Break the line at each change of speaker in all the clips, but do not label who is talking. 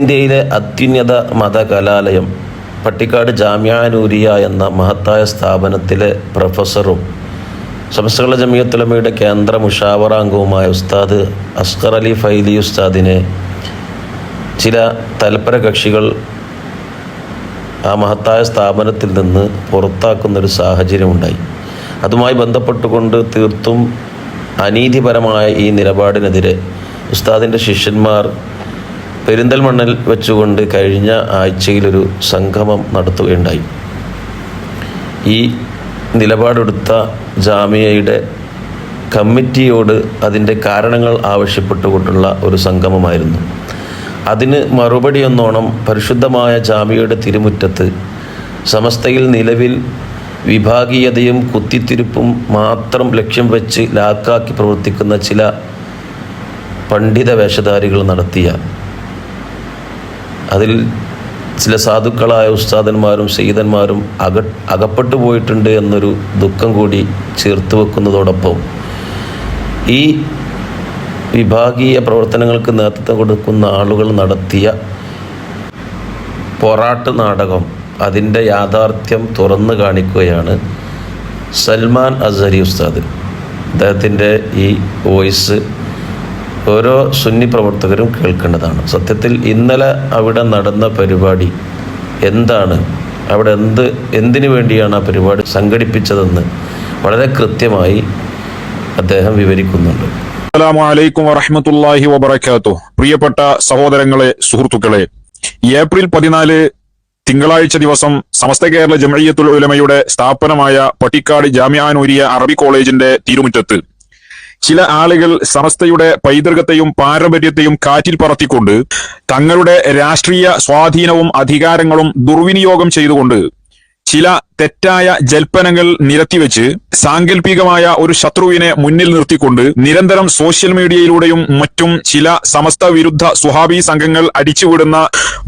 ഇന്ത്യയിലെ അത്യുന്നത മതകലാലയം പട്ടിക്കാട് ജാമ്യാനൂരിയ എന്ന മഹത്തായ സ്ഥാപനത്തിലെ പ്രൊഫസറും സംസ്കൃത ജമിയത്തുലമയുടെ കേന്ദ്ര മുഷാവറാംഗവുമായ ഉസ്താദ് അസ്കർ അലി ഫൈലി ഉസ്താദിനെ ചില തൽപര കക്ഷികൾ ആ മഹത്തായ സ്ഥാപനത്തിൽ നിന്ന് പുറത്താക്കുന്നൊരു സാഹചര്യമുണ്ടായി. അതുമായി ബന്ധപ്പെട്ടുകൊണ്ട് തീർത്തും അനീതിപരമായ ഈ നിലപാടിനെതിരെ ഉസ്താദിന്റെ ശിഷ്യന്മാർ പെരിന്തൽമണ്ണിൽ വെച്ചുകൊണ്ട് കഴിഞ്ഞ ആഴ്ചയിലൊരു സംഗമം നടത്തുകയുണ്ടായി. ഈ നിലപാടെടുത്ത ജാമിയയുടെ കമ്മിറ്റിയോട് അതിന്റെ കാരണങ്ങൾ ആവശ്യപ്പെട്ടുകൊണ്ടുള്ള ഒരു സംഗമമായിരുന്നു. അതിന് മറുപടി എന്നോണം പരിശുദ്ധമായ ജാമിയയുടെ തിരുമുറ്റത്ത് സമസ്തയിൽ നിലവിൽ വിഭാഗീയതയും കുത്തിത്തിരിപ്പും മാത്രം ലക്ഷ്യം വെച്ച് ലാക്കാക്കി പ്രവർത്തിക്കുന്ന ചില പണ്ഡിത വേഷധാരികൾ നടത്തിയ അതിൽ ചില സാധുക്കളായ ഉസ്താദന്മാരും സെയ്തന്മാരും അക അകപ്പെട്ടു പോയിട്ടുണ്ട് എന്നൊരു ദുഃഖം കൂടി ചേർത്ത് വെക്കുന്നതോടൊപ്പം ഈ വിഭാഗീയ പ്രവർത്തനങ്ങൾക്ക് നേതൃത്വം കൊടുക്കുന്ന ആളുകൾ നടത്തിയ പൊറാട്ട് നാടകം അതിന്റെ യാഥാർത്ഥ്യം തുറന്നു കാണിക്കുകയാണ് സൽമാൻ അസരി ഉസ്താദ്. അദ്ദേഹത്തിന്റെ ഈ വോയിസ് ഓരോ സുന്നി പ്രവർത്തകരും കേൾക്കേണ്ടതാണ്. സത്യത്തിൽ ഇന്നലെ അവിടെ നടന്ന പരിപാടി എന്താണ്? അവിടെ എന്ത് എന്തിനു വേണ്ടിയാണ് ആ പരിപാടി സംഘടിപ്പിച്ചതെന്ന് വളരെ കൃത്യമായി അദ്ദേഹം വിവരിക്കുന്നുണ്ട്.
അസ്സലാമു അലൈക്കും വറഹ്മത്തുള്ളാഹി വബറകാതുഹു. പ്രിയപ്പെട്ട സഹോദരങ്ങളെ സുഹൃത്തുക്കളെ ഏപ്രിൽ പതിനാല് തിങ്കളാഴ്ച ദിവസം സമസ്ത കേരള ജമയ്യത്തുൽ ഉലമയുടെ സ്ഥാപനമായ പട്ടിക്കാട് ജാമ്യാനൂരിയ അറബി കോളേജിന്റെ തിരുമുറ്റത്ത് ചില ആളുകൾ സമസ്തയുടെ പൈതൃകത്തെയും പാരമ്പര്യത്തെയും കാറ്റിൽ പറത്തിക്കൊണ്ട് തങ്ങളുടെ രാഷ്ട്രീയ സ്വാധീനവും അധികാരങ്ങളും ദുർവിനിയോഗം ചെയ്തുകൊണ്ട് ചില തെറ്റായ ജൽപ്പനങ്ങൾ നിരത്തിവെച്ച് സാങ്കല്പികമായ ഒരു ശത്രുവിനെ മുന്നിൽ നിർത്തിക്കൊണ്ട് നിരന്തരം സോഷ്യൽ മീഡിയയിലൂടെയും മറ്റും ചില സമസ്ത വിരുദ്ധ സുഹാബി സംഘങ്ങൾ അടിച്ചുവിടുന്ന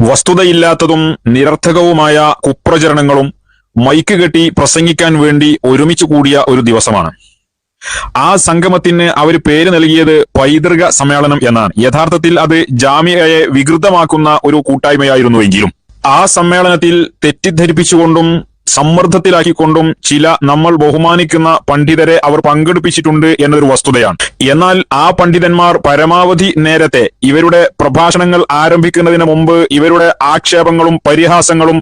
വസ്തുതയില്ലാത്തതും നിരർത്ഥകവുമായ കുപ്രചരണങ്ങളും മൈക്ക് കെട്ടി പ്രസംഗിക്കാൻ വേണ്ടി ഒരുമിച്ച് കൂടിയ ഒരു ദിവസമാണ്. ആ സംഗമത്തിന് അവർ പേര് നൽകിയത് പൈതൃക സമ്മേളനം എന്നാണ്. യഥാർത്ഥത്തിൽ അത് ജാമ്യയെ വികൃതമാക്കുന്ന ഒരു കൂട്ടായ്മയായിരുന്നുവെങ്കിലും ആ സമ്മേളനത്തിൽ തെറ്റിദ്ധരിപ്പിച്ചുകൊണ്ടും സമ്മർദ്ദത്തിലാക്കിക്കൊണ്ടും ചില നമ്മൾ ബഹുമാനിക്കുന്ന പണ്ഡിതരെ അവർ പങ്കെടുപ്പിച്ചിട്ടുണ്ട് എന്നതൊരു വസ്തുതയാണ്. എന്നാൽ ആ പണ്ഡിതന്മാർ പരമാവധി നേരത്തെ ഇവരുടെ പ്രഭാഷണങ്ങൾ ആരംഭിക്കുന്നതിന് മുമ്പ് ഇവരുടെ ആക്ഷേപങ്ങളും പരിഹാസങ്ങളും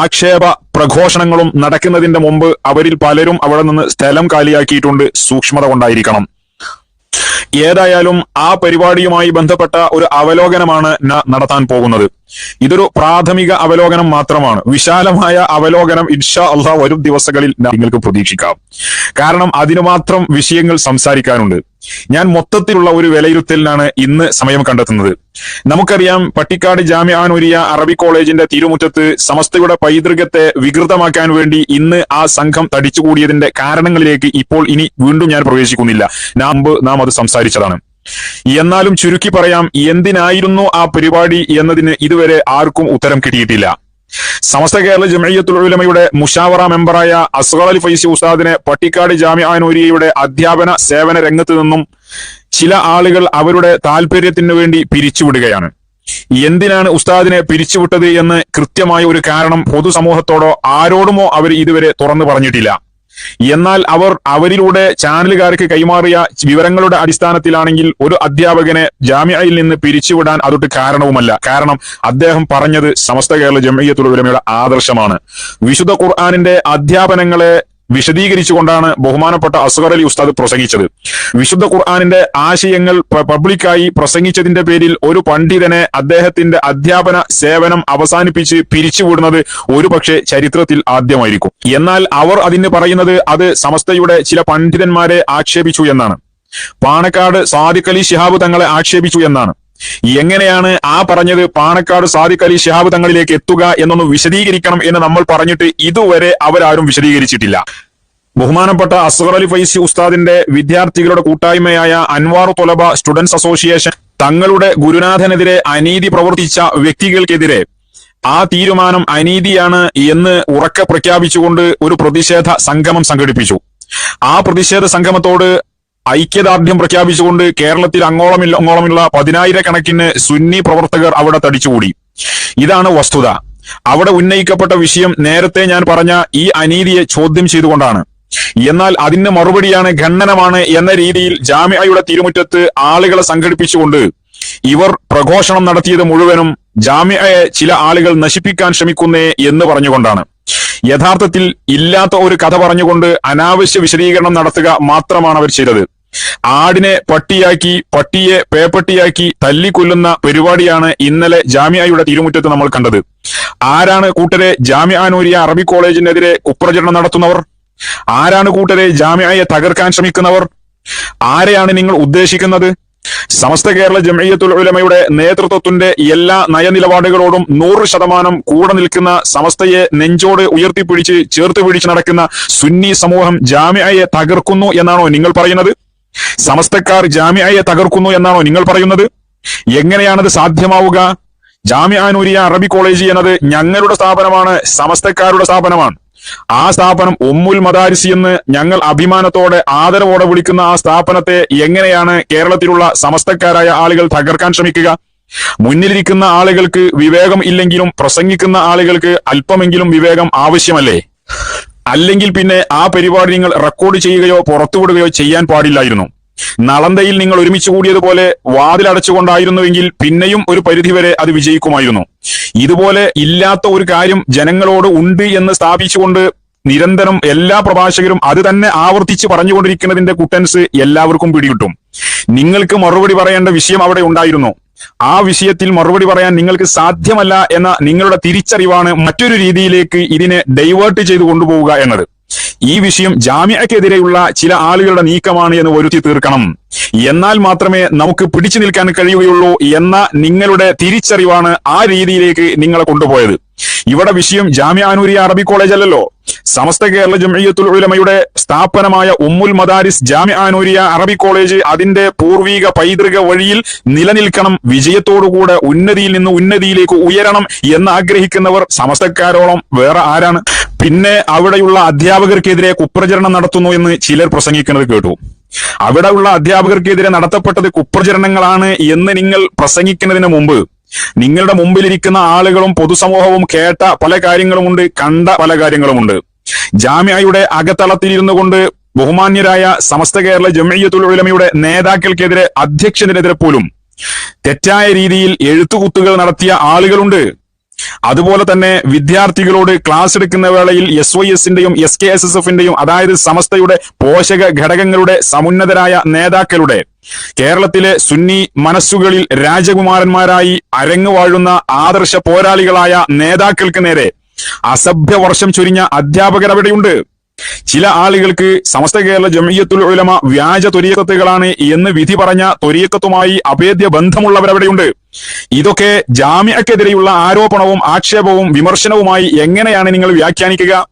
ആക്ഷേപ പ്രഘോഷണങ്ങളും നടക്കുന്നതിന്റെ മുമ്പ് അവരിൽ പലരും അവിടെ നിന്ന് സ്ഥലം കാലിയാക്കിയിട്ടുണ്ട്. സൂക്ഷ്മത കൊണ്ടായിരിക്കണം. ഏതായാലും ആ പരിപാടിയുമായി ബന്ധപ്പെട്ട ഒരു അവലോകനമാണ് നടത്താൻ പോകുന്നത്. ഇതൊരു പ്രാഥമിക അവലോകനം മാത്രമാണ്. വിശാലമായ അവലോകനം ഇൻഷാ അള്ളാഹ് വരും ദിവസങ്ങളിൽ നിങ്ങൾക്ക് പ്രതീക്ഷിക്കാം. കാരണം അതിനു മാത്രം വിഷയങ്ങൾ സംസാരിക്കാനുണ്ട്. ഞാൻ മൊത്തത്തിലുള്ള ഒരു വിലയിരുത്തലിനാണ് ഇന്ന് സമയം കണ്ടെത്തുന്നത്. നമുക്കറിയാം പട്ടിക്കാട് ജാമ്യാനൂരിയ അറബി കോളേജിന്റെ തിരുമുറ്റത്ത് സമസ്തയുടെ പൈതൃകത്തെ വികൃതമാക്കാൻ വേണ്ടി ഇന്ന് ആ സംഘം തടിച്ചുകൂടിയതിന്റെ കാരണങ്ങളിലേക്ക് ഇപ്പോൾ ഇനി വീണ്ടും ഞാൻ പ്രവേശിക്കുന്നില്ല. നാം നാം അത് സംസാരിച്ചതാണ്. എന്നാലും ചുരുക്കി പറയാം എന്തിനായിരുന്നു ആ പരിപാടി എന്നതിന് ഇതുവരെ ആർക്കും ഉത്തരം കിട്ടിയിട്ടില്ല. സമസ്ത കേരള ജമയ്യത്തുൽ ഉലമയുടെ മുഷാവറ മെമ്പറായ അസ്ഹർ അലി ഫൈസി ഉസ്താദിനെ പട്ടിക്കാട് ജാമ്യാനൂരിയയുടെ അധ്യാപന സേവന രംഗത്ത് നിന്നും ചില ആളുകൾ അവരുടെ താല്പര്യത്തിനു വേണ്ടി പിരിച്ചുവിടുകയാണ്. എന്തിനാണ് ഉസ്താദിനെ പിരിച്ചുവിട്ടത് എന്ന് കൃത്യമായ ഒരു കാരണം പൊതുസമൂഹത്തോടോ ആരോടുമോ അവർ ഇതുവരെ തുറന്നു പറഞ്ഞിട്ടില്ല. എന്നാൽ അവർ അവരിലൂടെ ചാനലുകാർക്ക് കൈമാറിയ വിവരങ്ങളുടെ അടിസ്ഥാനത്തിലാണെങ്കിൽ ഒരു അധ്യാപകനെ ജാമ്യയിൽ നിന്ന് പിരിച്ചുവിടാൻ അതൊട്ട് കാരണവുമല്ല. കാരണം അദ്ദേഹം പറഞ്ഞത് സമസ്ത കേരള ജമയ്യത്തുൽ ഉലമയുടെ ആദർശമാണ്. വിശുദ്ധ ഖുർആാനിന്റെ അധ്യാപനങ്ങളെ വിശദീകരിച്ചുകൊണ്ടാണ് ബഹുമാനപ്പെട്ട അസ്ഗർ അലി ഉസ്താദ് പ്രസംഗിച്ചത്. വിശുദ്ധ ഖുർആാനിന്റെ ആശയങ്ങൾ പബ്ലിക്കായി പ്രസംഗിച്ചതിന്റെ പേരിൽ ഒരു പണ്ഡിതനെ അദ്ദേഹത്തിന്റെ അധ്യാപന സേവനം അവസാനിപ്പിച്ച് പിരിച്ചുവിടുന്നത് ഒരുപക്ഷെ ചരിത്രത്തിൽ ആദ്യമായിരിക്കും. എന്നാൽ അവർ അതിന് പറയുന്നത് അത് സമസ്തയുടെ ചില പണ്ഡിതന്മാരെ ആക്ഷേപിച്ചു എന്നാണ്. പാണക്കാട് സാദിഖ് അലി ശിഹാബ് തങ്ങളെ ആക്ഷേപിച്ചു എന്നാണ്. എങ്ങനെയാണ് ആ പറഞ്ഞത്? പാണക്കാട് സാദിഖ് അലി ഷിഹാബ് തങ്ങളിലേക്ക് എത്തുക എന്നൊന്ന് വിശദീകരിക്കണം എന്ന് നമ്മൾ പറഞ്ഞിട്ട് ഇതുവരെ അവരാരും വിശദീകരിച്ചിട്ടില്ല. ബഹുമാനപ്പെട്ട അസ്ഹർ അലി ഫൈസി ഉസ്താദിന്റെ വിദ്യാർത്ഥികളുടെ കൂട്ടായ്മയായ അൻവാർ തൊലബ സ്റ്റുഡൻസ് അസോസിയേഷൻ തങ്ങളുടെ ഗുരുനാഥനെതിരെ അനീതി പ്രവർത്തിച്ച വ്യക്തികൾക്കെതിരെ ആ തീരുമാനം അനീതിയാണ് എന്ന് ഉറക്കെ പ്രഖ്യാപിച്ചുകൊണ്ട് ഒരു പ്രതിഷേധ സംഗമം സംഘടിപ്പിച്ചു. ആ പ്രതിഷേധ സംഗമത്തോട് ഐക്യദാർഢ്യം പ്രഖ്യാപിച്ചുകൊണ്ട് കേരളത്തിൽ അങ്ങോളം അങ്ങോളമുള്ള പതിനായിരക്കണക്കിന് സുന്നി പ്രവർത്തകർ അവിടെ തടിച്ചുകൂടി. ഇതാണ് വസ്തുത. അവിടെ ഉന്നയിക്കപ്പെട്ട വിഷയം നേരത്തെ ഞാൻ പറഞ്ഞ ഈ അനീതിയെ ചോദ്യം ചെയ്തുകൊണ്ടാണ്. എന്നാൽ അതിന് മറുപടിയാണ് ഖണ്ഡനമാണ് എന്ന രീതിയിൽ ജാമ്യയുടെ തിരുമുറ്റത്ത് ആളുകളെ സംഘടിപ്പിച്ചുകൊണ്ട് ഇവർ പ്രഘോഷണം നടത്തിയത് മുഴുവനും ജാമ്യയെ ചില ആളുകൾ നശിപ്പിക്കാൻ ശ്രമിക്കുന്നേ എന്ന് പറഞ്ഞുകൊണ്ടാണ്. യഥാർത്ഥത്തിൽ ഇല്ലാത്ത ഒരു കഥ പറഞ്ഞുകൊണ്ട് അനാവശ്യ വിശദീകരണം നടത്തുക മാത്രമാണ് അവർ ചെയ്തത്. ആടിനെ പട്ടിയാക്കി പട്ടിയെ പേപ്പട്ടിയാക്കി തല്ലിക്കൊല്ലുന്ന പരിപാടിയാണ് ഇന്നലെ ജാമ്യയുടെ തിരുമുറ്റത്ത് നമ്മൾ കണ്ടത്. ആരാണ് കൂട്ടരെ ജാമ്യാനൂരിയ അറബി കോളേജിനെതിരെ കുപ്രചരണം നടത്തുന്നവർ? ആരാണ് കൂട്ടരെ ജാമ്യയെ തകർക്കാൻ ശ്രമിക്കുന്നവർ? ആരെയാണ് നിങ്ങൾ ഉദ്ദേശിക്കുന്നത്? സമസ്ത കേരള ജമയ്യത്തുൽ ഉലമയുടെ നേതൃത്വത്തിന്റെ എല്ലാ നയനിലപാടുകളോടും നൂറ് ശതമാനം കൂടെ നിൽക്കുന്ന സമസ്തയെ നെഞ്ചോട് ഉയർത്തിപ്പിടിച്ച് ചേർത്ത് പിടിച്ച് നടക്കുന്ന സുന്നി സമൂഹം ജാമ്യയെ തകർക്കുന്നു എന്നാണോ നിങ്ങൾ പറയുന്നത്? സമസ്തക്കാർ ജാമ്യയെ തകർക്കുന്നു എന്നാണോ നിങ്ങൾ പറയുന്നത്? എങ്ങനെയാണത് സാധ്യമാവുക? ജാമ്യാനൂരിയ അറബി കോളേജ് എന്നത് ഞങ്ങളുടെ സ്ഥാപനമാണ് സമസ്തക്കാരുടെ സ്ഥാപനമാണ്. ആ സ്ഥാപനം ഒമ്മുൽ മദാരിസി എന്ന് ഞങ്ങൾ അഭിമാനത്തോടെ ആദരവോടെ വിളിക്കുന്ന ആ സ്ഥാപനത്തെ എങ്ങനെയാണ് കേരളത്തിലുള്ള സമസ്തക്കാരായ ആളുകൾ തകർക്കാൻ ശ്രമിക്കുക? മുന്നിലിരിക്കുന്ന ആളുകൾക്ക് വിവേകം ഇല്ലെങ്കിലും പ്രസംഗിക്കുന്ന ആളുകൾക്ക് അല്പമെങ്കിലും വിവേകം ആവശ്യമല്ലേ? അല്ലെങ്കിൽ പിന്നെ ആ പരിപാടി നിങ്ങൾ റെക്കോർഡ് ചെയ്യുകയോ പുറത്തുവിടുകയോ ചെയ്യാൻ പാടില്ലായിരുന്നു. നളന്തയിൽ നിങ്ങൾ ഒരുമിച്ച് കൂടിയതുപോലെ വാതിലടച്ചുകൊണ്ടായിരുന്നുവെങ്കിൽ പിന്നെയും ഒരു പരിധിവരെ അത് വിജയിക്കുമായിരുന്നു. ഇതുപോലെ ഇല്ലാത്ത ഒരു കാര്യം ജനങ്ങളോട് ഉണ്ട് എന്ന് സ്ഥാപിച്ചുകൊണ്ട് നിരന്തരം എല്ലാ പ്രഭാഷകരും അത് തന്നെ ആവർത്തിച്ച് പറഞ്ഞുകൊണ്ടിരിക്കുന്നതിന്റെ കുട്ടൻസ് എല്ലാവർക്കും പിടികിട്ടും. നിങ്ങൾക്ക് മറുപടി പറയേണ്ട വിഷയം അവിടെ ഉണ്ടായിരുന്നു. ആ വിഷയത്തിൽ മറുപടി പറയാൻ നിങ്ങൾക്ക് സാധ്യമല്ല എന്ന നിങ്ങളുടെ തിരിച്ചറിവാണ് മറ്റൊരു രീതിയിലേക്ക് ഇതിനെ ഡൈവേർട്ട് ചെയ്തു കൊണ്ടുപോവുക എന്നത്. ഈ വിഷയം ജാമ്യക്കെതിരെയുള്ള ചില ആളുകളുടെ നീക്കമാണ് എന്ന് ഒരുത്തി തീർക്കണം. എന്നാൽ മാത്രമേ നമുക്ക് പിടിച്ചു നിൽക്കാൻ കഴിയുകയുള്ളൂ എന്ന നിങ്ങളുടെ തിരിച്ചറിവാണ് ആ രീതിയിലേക്ക് നിങ്ങളെ കൊണ്ടുപോയത്. ഇവിടെ വിഷയം ജാമ്യ അനൂരി അറബി കോളേജ് അല്ലല്ലോ സമസ്ത കേരള ജംഇയ്യത്തുൽ ഉലമയുടെ സ്ഥാപനമായ ഉമ്മുൽ മദാരിസ് ജാമ്യ അനൂരിയ അറബി കോളേജ് അതിന്റെ പൂർവീക പൈതൃക വഴിയിൽ നിലനിൽക്കണം വിജയത്തോടുകൂടെ ഉന്നതിയിൽ നിന്ന് ഉന്നതിയിലേക്ക് ഉയരണം എന്ന് ആഗ്രഹിക്കുന്നവർ സമസ്തക്കാരോളം വേറെ ആരാണ്? പിന്നെ അവിടെയുള്ള അധ്യാപകർക്കെതിരെ കുപ്രചരണം നടത്തുന്നു എന്ന് ചിലർ പ്രസംഗിക്കുന്നത് കേട്ടു. അവിടെയുള്ള അധ്യാപകർക്കെതിരെ നടത്തപ്പെട്ടത് കുപ്രചരണങ്ങളാണ് എന്ന് നിങ്ങൾ പ്രസംഗിക്കുന്നതിന് മുമ്പ് നിങ്ങളുടെ മുമ്പിലിരിക്കുന്ന ആളുകളും പൊതുസമൂഹവും കേട്ട പല കാര്യങ്ങളുമുണ്ട് കണ്ട പല കാര്യങ്ങളുമുണ്ട്. ജാമ്യയുടെ അകത്തളത്തിൽ ഇരുന്നു കൊണ്ട് ബഹുമാന്യരായ സമസ്ത കേരള ജമയ്യത്തുൽ ഉലമയുടെ നേതാക്കൾക്കെതിരെ അധ്യക്ഷനെതിരെ പോലും തെറ്റായ രീതിയിൽ എഴുത്തുകുത്തുകൾ നടത്തിയ ആളുകളുണ്ട്. അതുപോലെ തന്നെ വിദ്യാർത്ഥികളോട് ക്ലാസ് എടുക്കുന്ന വേളയിൽ എസ് വൈ എസിന്റെയും എസ് കെ എസ് എസ് എഫിന്റെയും അതായത് സമസ്തയുടെ പോഷക ഘടകങ്ങളുടെ സമുന്നതരായ നേതാക്കളുടെ കേരളത്തിലെ സുന്നി മനസ്സുകളിൽ രാജകുമാരന്മാരായി അരങ്ങുവാഴുന്ന ആദർശ പോരാളികളായ നേതാക്കൾക്ക് നേരെ അസഭ്യവർഷം ചൊരിഞ്ഞ അധ്യാപകർ അവിടെയുണ്ട് ചില ആളുകൾക്ക് സമസ്ത കേരള ജമീയത്തുൽ ഉലമ വ്യാജ തൊരിയക്കത്തുകളാണ് എന്ന് വിധി പറഞ്ഞ തൊരിയക്കത്തുമായി അഭേദ്യ ബന്ധമുള്ളവരവിടെയുണ്ട്. ഇതൊക്കെ ജാമ്യക്കെതിരെയുള്ള ആരോപണവും ആക്ഷേപവും വിമർശനവുമായി എങ്ങനെയാണ് നിങ്ങൾ വ്യാഖ്യാനിക്കുക?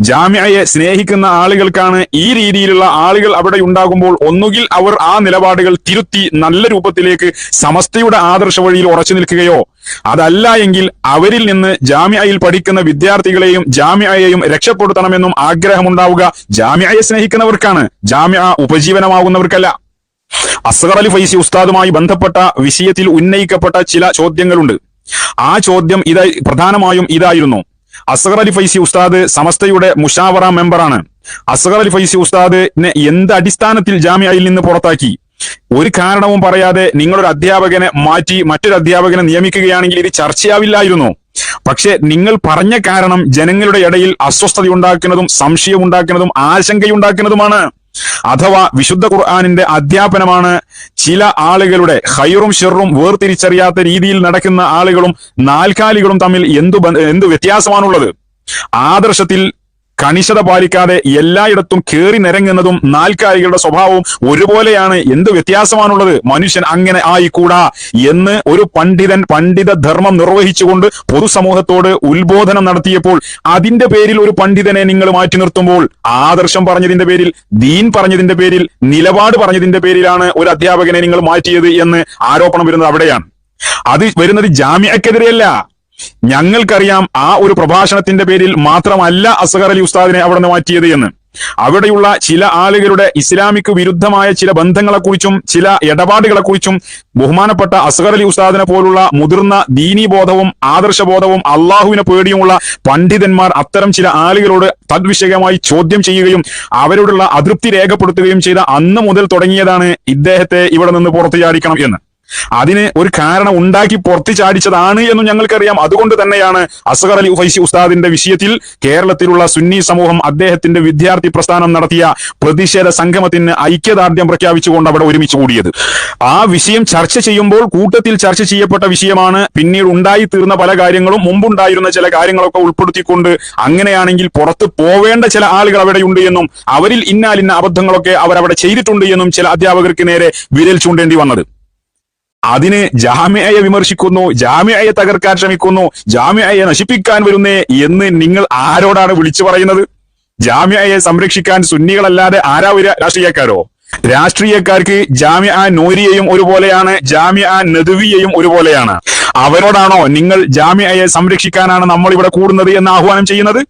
ജാമ്യയെ സ്നേഹിക്കുന്ന ആളുകൾക്കാണ് ഈ രീതിയിലുള്ള ആളുകൾ അവിടെ ഉണ്ടാകുമ്പോൾ ഒന്നുകിൽ അവർ ആ നിലപാടുകൾ തിരുത്തി നല്ല രൂപത്തിലേക്ക് സമസ്തയുടെ ആദർശ വഴിയിൽ ഉറച്ചു നിൽക്കുകയോ. അതല്ല എങ്കിൽ അവരിൽ നിന്ന് ജാമ്യയിൽ പഠിക്കുന്ന വിദ്യാർത്ഥികളെയും ജാമ്യയെയും രക്ഷപ്പെടുത്തണമെന്നും ആഗ്രഹമുണ്ടാവുക ജാമ്യയെ സ്നേഹിക്കുന്നവർക്കാണ്. ജാമ്യ ഉപജീവനമാകുന്നവർക്കല്ല. അസ്ഗർ അലി ഫൈസി ഉസ്താദുമായി ബന്ധപ്പെട്ട വിഷയത്തിൽ ഉന്നയിക്കപ്പെട്ട ചില ചോദ്യങ്ങളുണ്ട്. ആ ചോദ്യം ഇതായി പ്രധാനമായും ഇതായിരുന്നു. അസ്ഗർ അലി ഫൈസി ഉസ്താദ് സമസ്തയുടെ മുഷാവറ മെമ്പറാണ്. അസഹർ അലി ഫൈസി ഉസ്താദിനെ എന്ത് അടിസ്ഥാനത്തിൽ ജാമ്യയിൽ നിന്ന് പുറത്താക്കി? ഒരു കാരണവും പറയാതെ നിങ്ങളൊരു അധ്യാപകനെ മാറ്റി മറ്റൊരു അധ്യാപകനെ നിയമിക്കുകയാണെങ്കിൽ ഇത് ചർച്ചയാവില്ലായിരുന്നു. പക്ഷെ നിങ്ങൾ പറഞ്ഞ കാരണം ജനങ്ങളുടെ ഇടയിൽ അസ്വസ്ഥത ഉണ്ടാക്കുന്നതും സംശയം ഉണ്ടാക്കുന്നതും ആശങ്കയുണ്ടാക്കുന്നതുമാണ്. അഥവാ വിശുദ്ധ ഖുർആാനിന്റെ അധ്യാപനമാണ് ചില ആളുകളുടെ ഹൈറും ഷെറും വേർതിരിച്ചറിയാത്ത രീതിയിൽ നടക്കുന്ന ആളുകളും നാൽക്കാലികളും തമ്മിൽ എന്തു എന്ത് വ്യത്യാസമാണുള്ളത്? ആദർശത്തിൽ കണിശത പാലിക്കാതെ എല്ലായിടത്തും കേറി നിരങ്ങുന്നതും നാൽക്കാലികളുടെ സ്വഭാവവും ഒരുപോലെയാണ്. എന്ത് വ്യത്യാസമാണുള്ളത്? മനുഷ്യൻ അങ്ങനെ ആയിക്കൂടാ എന്ന് ഒരു പണ്ഡിതൻ പണ്ഡിത ധർമ്മം നിർവഹിച്ചുകൊണ്ട് പൊതുസമൂഹത്തോട് ഉത്ബോധനം നടത്തിയപ്പോൾ അതിന്റെ പേരിൽ ഒരു പണ്ഡിതനെ നിങ്ങൾ മാറ്റി നിർത്തുമ്പോൾ ആദർശം പറഞ്ഞതിന്റെ പേരിൽ ദീൻ പറഞ്ഞതിന്റെ പേരിൽ നിലപാട് പറഞ്ഞതിന്റെ പേരിലാണ് ഒരു അധ്യാപകനെ നിങ്ങൾ മാറ്റിയത് എന്ന് ആരോപണം വരുന്നത് അവിടെയാണ്. അത് വരുന്നത് ജാമ്യക്കെതിരെയല്ല. ഞങ്ങൾക്കറിയാം ആ ഒരു പ്രഭാഷണത്തിന്റെ പേരിൽ മാത്രമല്ല അസഹർ അലി ഉസ്താദിനെ അവിടെ നിന്ന് മാറ്റിയത് എന്ന്. അവിടെയുള്ള ചില ആളുകളുടെ ഇസ്ലാമിക്ക് വിരുദ്ധമായ ചില ബന്ധങ്ങളെക്കുറിച്ചും ചില ഇടപാടുകളെക്കുറിച്ചും ബഹുമാനപ്പെട്ട അസഹർ അലി ഉസ്താദിനെ പോലുള്ള മുതിർന്ന ദീനീബോധവും ആദർശബോധവും അള്ളാഹുവിനെ പേടിയുമുള്ള പണ്ഡിതന്മാർ അത്തരം ചില ആളുകളോട് തദ്വിഷയമായി ചോദ്യം ചെയ്യുകയും അവരോടുള്ള അതൃപ്തി രേഖപ്പെടുത്തുകയും ചെയ്ത അന്ന് മുതൽ തുടങ്ങിയതാണ് ഇദ്ദേഹത്തെ ഇവിടെ നിന്ന് പുറത്തു ചാടിക്കണം എന്ന്. അതിന് ഒരു കാരണം ഉണ്ടാക്കി പൊർത്തിച്ചാടിച്ചതാണ് ചാടിച്ചതാണ് എന്നും ഞങ്ങൾക്കറിയാം. അതുകൊണ്ട് തന്നെയാണ് അസഹർ അലി ഫൈസി ഉസ്താദിന്റെ വിഷയത്തിൽ കേരളത്തിലുള്ള സുന്നി സമൂഹം അദ്ദേഹത്തിന്റെ വിദ്യാർത്ഥി പ്രസ്ഥാനം നടത്തിയ പ്രതിഷേധ സംഗമത്തിന് ഐക്യദാർഢ്യം പ്രഖ്യാപിച്ചുകൊണ്ട് അവിടെ ഒരുമിച്ച് കൂടിയത്. ആ വിഷയം ചർച്ച ചെയ്യുമ്പോൾ കൂട്ടത്തിൽ ചർച്ച ചെയ്യപ്പെട്ട വിഷയമാണ്. പിന്നീട് ഉണ്ടായി തീർന്ന പല കാര്യങ്ങളും മുമ്പുണ്ടായിരുന്ന ചില കാര്യങ്ങളൊക്കെ ഉൾപ്പെടുത്തിക്കൊണ്ട് അങ്ങനെയാണെങ്കിൽ പുറത്ത് പോവേണ്ട ചില ആളുകൾ അവിടെയുണ്ട് എന്നും അവരിൽ ഇന്നാലിന്ന അബദ്ധങ്ങളൊക്കെ അവരവിടെ ചെയ്തിട്ടുണ്ട് എന്നും ചില അധ്യാപകർക്ക് നേരെ വിരൽ ചൂണ്ടേണ്ടി വന്നത്. അതിന് ജാമ്യയെ വിമർശിക്കുന്നു ജാമ്യയെ തകർക്കാൻ ശ്രമിക്കുന്നു ജാമ്യയെ നശിപ്പിക്കാൻ വരുന്നേ എന്ന് നിങ്ങൾ ആരോടാണ് വിളിച്ചു പറയുന്നത്? ജാമ്യയെ സംരക്ഷിക്കാൻ സുന്നികളല്ലാതെ ആരാ ഒരു രാഷ്ട്രീയക്കാരോ? രാഷ്ട്രീയക്കാർക്ക് ജാമ്യ ആ നോരിയെയും ഒരുപോലെയാണ് ജാമ്യ ആ നദുവിയെയും ഒരുപോലെയാണ്. അവരോടാണോ നിങ്ങൾ ജാമ്യയെ സംരക്ഷിക്കാനാണ് നമ്മൾ ഇവിടെ കൂടുന്നത് എന്ന് ആഹ്വാനം ചെയ്യുന്നത്?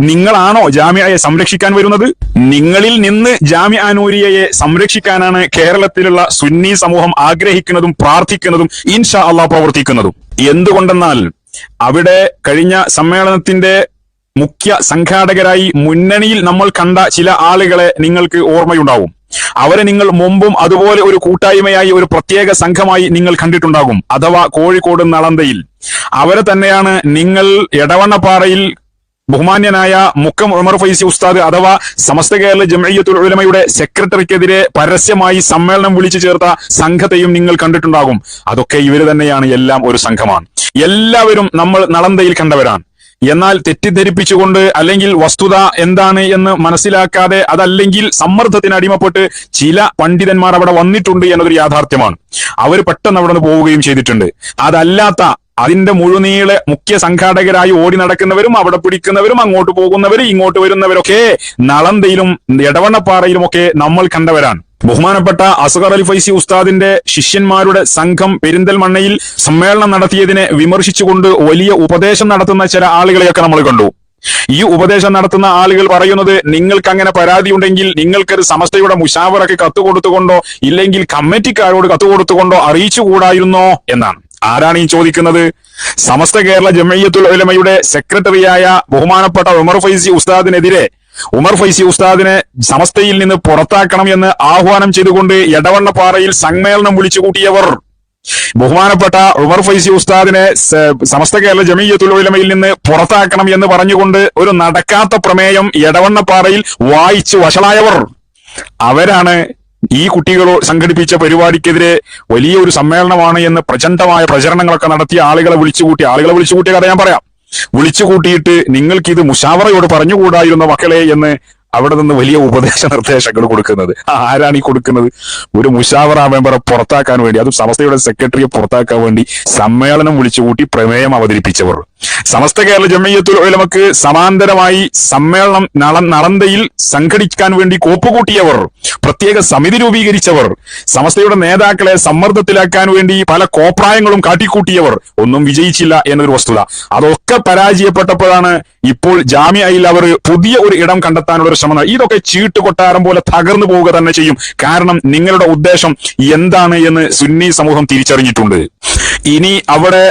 നിങ്ങളാണോ ജാമ്യയെ സംരക്ഷിക്കാൻ വരുന്നത്? നിങ്ങളിൽ നിന്ന് ജാമ്യ അനൂരിയയെ സംരക്ഷിക്കാനാണ് കേരളത്തിലുള്ള സുന്നി സമൂഹം ആഗ്രഹിക്കുന്നതും പ്രാർത്ഥിക്കുന്നതും ഇൻഷാ അള്ളാഹ് പ്രവർത്തിക്കുന്നതും. എന്തുകൊണ്ടെന്നാൽ അവിടെ കഴിഞ്ഞ സമ്മേളനത്തിന്റെ മുഖ്യ സംഘാടകരായി മുന്നണിയിൽ നമ്മൾ കണ്ട ചില ആളുകളെ നിങ്ങൾക്ക് ഓർമ്മയുണ്ടാവും. അവരെ നിങ്ങൾ മുമ്പും അതുപോലെ ഒരു കൂട്ടായ്മയായി ഒരു പ്രത്യേക സംഘമായി നിങ്ങൾ കണ്ടിട്ടുണ്ടാകും. അഥവാ കോഴിക്കോട് നളന്തയിൽ. അവരെ തന്നെയാണ് നിങ്ങൾ എടവണ്ണപ്പാറയിൽ ബഹുമാന്യനായ മുക്കം ഉമർ ഫൈസി ഉസ്താദ് അഥവാ സമസ്ത കേരള ജമയ്യത്തുൽ ഉലമയുടെ സെക്രട്ടറിക്കെതിരെ പരസ്യമായി സമ്മേളനം വിളിച്ചു ചേർത്ത സംഘത്തെയും നിങ്ങൾ കണ്ടിട്ടുണ്ടാകും. അതൊക്കെ ഇവർ തന്നെയാണ്. എല്ലാം ഒരു സംഘമാണ്. എല്ലാവരും നമ്മൾ നളന്തയിൽ കണ്ടവരാണ്. എന്നാൽ തെറ്റിദ്ധരിപ്പിച്ചുകൊണ്ട് അല്ലെങ്കിൽ വസ്തുത എന്താണ് എന്ന് മനസ്സിലാക്കാതെ അതല്ലെങ്കിൽ സമ്മർദ്ദത്തിന് അടിമപ്പെട്ട് ചില പണ്ഡിതന്മാർ അവിടെ വന്നിട്ടുണ്ട് എന്നതൊരു യാഥാർത്ഥ്യമാണ്. അവർ പെട്ടെന്ന് അവിടെ നിന്ന് പോവുകയും ചെയ്തിട്ടുണ്ട്. അതല്ലാത്ത അതിന്റെ മുഴുനീളെ മുഖ്യ സംഘാടകരായി ഓടി നടക്കുന്നവരും അവിടെ പിടിക്കുന്നവരും അങ്ങോട്ട് പോകുന്നവരും ഇങ്ങോട്ട് വരുന്നവരൊക്കെ നളന്തയിലും എടവണ്ണപ്പാറയിലും ഒക്കെ നമ്മൾ കണ്ടവരാണ്. ബഹുമാനപ്പെട്ട അസ്ഗർ അലി ഫൈസി ഉസ്താദിന്റെ ശിഷ്യന്മാരുടെ സംഘം പെരിന്തൽമണ്ണയിൽ സമ്മേളനം നടത്തിയതിനെ വിമർശിച്ചുകൊണ്ട് വലിയ ഉപദേശം നടത്തുന്ന ചില ആളുകളെയൊക്കെ നമ്മൾ കണ്ടു. ഈ ഉപദേശം നടത്തുന്ന ആളുകൾ പറയുന്നത് നിങ്ങൾക്ക് അങ്ങനെ പരാതി ഉണ്ടെങ്കിൽ നിങ്ങൾക്കൊരു സമസ്തയുടെ മുഷാവറൊക്കെ കത്ത് കൊടുത്തുകൊണ്ടോ ഇല്ലെങ്കിൽ കമ്മിറ്റിക്കാരോട് കത്ത് കൊടുത്തുകൊണ്ടോ അറിയിച്ചുകൂടായിരുന്നോ? എന്നാണ്. ആരാണ് ഈ ചോദിക്കുന്നത്? സമസ്ത കേരള ജമയ്യത്തുൽ ഉലമയുടെ സെക്രട്ടറിയായ ബഹുമാനപ്പെട്ട ഉമർ ഫൈസി ഉസ്താദിനെതിരെ ഉമർ ഫൈസി ഉസ്താദിനെ സമസ്തയിൽ നിന്ന് പുറത്താക്കണം എന്ന് ആഹ്വാനം ചെയ്തുകൊണ്ട് എടവണ്ണപ്പാറയിൽ സമ്മേളനം വിളിച്ചു കൂട്ടിയവർ ബഹുമാനപ്പെട്ട ഉമർ ഫൈസി ഉസ്താദിനെ സമസ്ത കേരള ജമീയത്തുൽ ഉലമയിൽ നിന്ന് പുറത്താക്കണം എന്ന് പറഞ്ഞുകൊണ്ട് ഒരു നടക്കാത്ത പ്രമേയം എടവണ്ണപ്പാറയിൽ വായിച്ചു വഷളായവർ. അവരാണ് ഈ കുട്ടികളോ സംഘടിപ്പിച്ച പരിപാടിക്കെതിരെ വലിയ ഒരു സമ്മേളനമാണ് എന്ന് പ്രചണ്ഡമായ പ്രചരണങ്ങളൊക്കെ നടത്തിയ ആളുകളെ വിളിച്ചുകൂട്ടി ആളുകളെ വിളിച്ചുകൂട്ടിയ കഥ ഞാൻ പറയാം. വിളിച്ചുകൂട്ടിയിട്ട് നിങ്ങൾക്ക് ഇത് മുഷാവറയോട് പറഞ്ഞുകൂടായിരുന്ന മക്കളെ എന്ന് അവിടെ നിന്ന് വലിയ ഉപദേശ നിർദ്ദേശങ്ങൾ കൊടുക്കുന്നത്. ആരാണ് ഈ കൊടുക്കുന്നത്? ഒരു മുഷാവറ മെമ്പറെ പുറത്താക്കാൻ വേണ്ടി അതും സമസ്തയുടെ സെക്രട്ടറിയെ പുറത്താക്കാൻ വേണ്ടി സമ്മേളനം വിളിച്ചുകൂട്ടി പ്രമേയം അവതരിപ്പിച്ചവർ. സമസ്ത കേരള ജമയ്യത്തുൽ ഉലമക്ക് സമാന്തരമായി സമ്മേളനം നടന്തയിൽ സംഘടിക്കാൻ വേണ്ടി കോപ്പുകൂട്ടിയവർ പ്രത്യേക സമിതി രൂപീകരിച്ചവർ സമസ്തയുടെ നേതാക്കളെ സമ്മർദ്ദത്തിലാക്കാൻ വേണ്ടി പല കോപ്രായങ്ങളും കാട്ടിക്കൂട്ടിയവർ ഒന്നും വിജയിച്ചില്ല എന്നൊരു വസ്തുത. അതൊക്കെ പരാജയപ്പെട്ടപ്പോഴാണ് ഇപ്പോൾ ജാമ്യയിൽ അവർ പുതിയ ഒരു ഇടം കണ്ടെത്താനുള്ള ഒരു ശ്രമം ഇതൊക്കെ ചീട്ട് കൊട്ടാരം പോലെ തകർന്നു പോവുക തന്നെ ചെയ്യും. കാരണം നിങ്ങളുടെ ഉദ്ദേശം എന്താണ് എന്ന് സുന്നി സമൂഹം തിരിച്ചറിഞ്ഞിട്ടുണ്ട്. ഇനി അവിടെ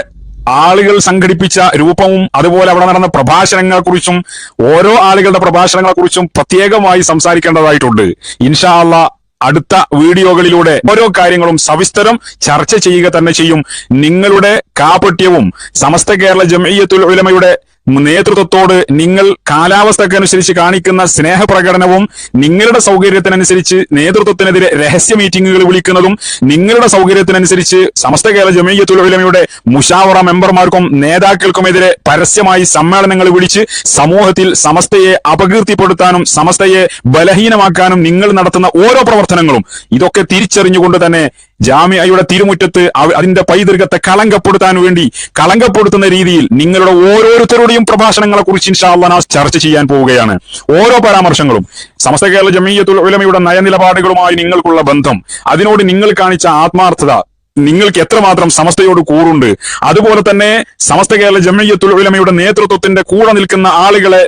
ആളുകൾ സംഘടിപ്പിച്ച രൂപവും അതുപോലെ അവിടെ നടന്ന പ്രഭാഷണങ്ങളെക്കുറിച്ചും ഓരോ ആളുകളുടെ പ്രഭാഷണങ്ങളെക്കുറിച്ചും പ്രത്യേകമായി സംസാരിക്കേണ്ടതായിട്ടുണ്ട്. ഇൻഷാ അള്ളാ അടുത്ത വീഡിയോകളിലൂടെ ഓരോ കാര്യങ്ങളും സവിസ്തരം ചർച്ച ചെയ്യുക തന്നെ ചെയ്യും. നിങ്ങളുടെ കാപട്യവും സമസ്ത കേരള ജമയ്യത്തുൽ ഉലമയുടെ നേതൃത്വത്തോട് നിങ്ങൾ കാലാവസ്ഥക്കനുസരിച്ച് കാണിക്കുന്ന സ്നേഹപ്രകടനവും നിങ്ങളുടെ സൗകര്യത്തിനനുസരിച്ച് നേതൃത്വത്തിനെതിരെ രഹസ്യ മീറ്റിംഗുകൾ വിളിക്കുന്നതും നിങ്ങളുടെ സൗകര്യത്തിനനുസരിച്ച് സമസ്ത കേരള ജമയ്യത്തുൽ ഉലമയുടെ മുഷാവറ മെമ്പർമാർക്കും നേതാക്കൾക്കുമെതിരെ പരസ്യമായി സമ്മേളനങ്ങൾ വിളിച്ച് സമൂഹത്തിൽ സമസ്തയെ അപകീർത്തിപ്പെടുത്താനും സമസ്തയെ ബലഹീനമാക്കാനും നിങ്ങൾ നടത്തുന്ന ഓരോ പ്രവർത്തനങ്ങളും ഇതൊക്കെ തിരിച്ചറിഞ്ഞുകൊണ്ട് തന്നെ ജാമ്യയുടെ തിരുമുറ്റത്ത് അതിന്റെ പൈതൃകത്തെ കളങ്കപ്പെടുത്താൻ വേണ്ടി കളങ്കപ്പെടുത്തുന്ന രീതിയിൽ നിങ്ങളുടെ ഓരോരുത്തരുടെയും പ്രഭാഷണങ്ങളെ കുറിച്ച് ഇൻഷാല്ലാ ചർച്ച ചെയ്യാൻ പോവുകയാണ്. ഓരോ പരാമർശങ്ങളും സമസ്ത കേരള ജമീയത്തുൽ ഉലമയുടെ നയനിലപാടുകളുമായി നിങ്ങൾക്കുള്ള ബന്ധം. അതിനോട് നിങ്ങൾ കാണിച്ച ആത്മാർത്ഥത നിങ്ങൾക്ക് എത്രമാത്രം സമസ്തയോട് കൂറുണ്ട്? അതുപോലെ തന്നെ സമസ്ത കേരള ജമയ്യത്തുൽ ഉലമയുടെ നേതൃത്വത്തിന്റെ കൂടെ നിൽക്കുന്ന ആളുകളെ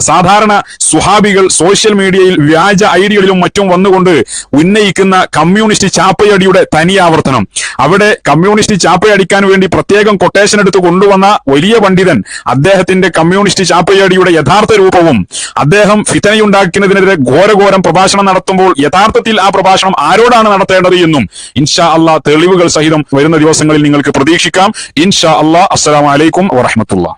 സാധാരണ സുഹാബികൾ സോഷ്യൽ മീഡിയയിൽ വ്യാജ ഐഡികളിലും മറ്റും വന്നുകൊണ്ട് ഉന്നയിക്കുന്ന കമ്മ്യൂണിസ്റ്റ് ചാപ്പയടിയുടെ തനിയാവർത്തനം അവിടെ കമ്മ്യൂണിസ്റ്റ് ചാപ്പയടിക്കാൻ വേണ്ടി പ്രത്യേകം കൊട്ടേഷൻ എടുത്ത് കൊണ്ടുവന്ന വലിയ പണ്ഡിതൻ അദ്ദേഹത്തിന്റെ കമ്മ്യൂണിസ്റ്റ് ചാപ്പയടിയുടെ യഥാർത്ഥ രൂപവും അദ്ദേഹം ഫിതനയുണ്ടാക്കുന്നതിനെതിരെ ഘോരഘോരം പ്രഭാഷണം നടത്തുമ്പോൾ യഥാർത്ഥത്തിൽ ആ പ്രഭാഷണം ആരോടാണ് നടത്തേണ്ടത് എന്നും ഇൻഷാ അള്ളാഹ് തെളിവുകൾ സഹിതം വരുന്ന ദിവസങ്ങളിൽ നിങ്ങൾക്ക് പ്രതീക്ഷിക്കാം. ഇൻഷാ അള്ളാഹ് അസ്സലാമലൈക്കും വറഹമത്തുള്ള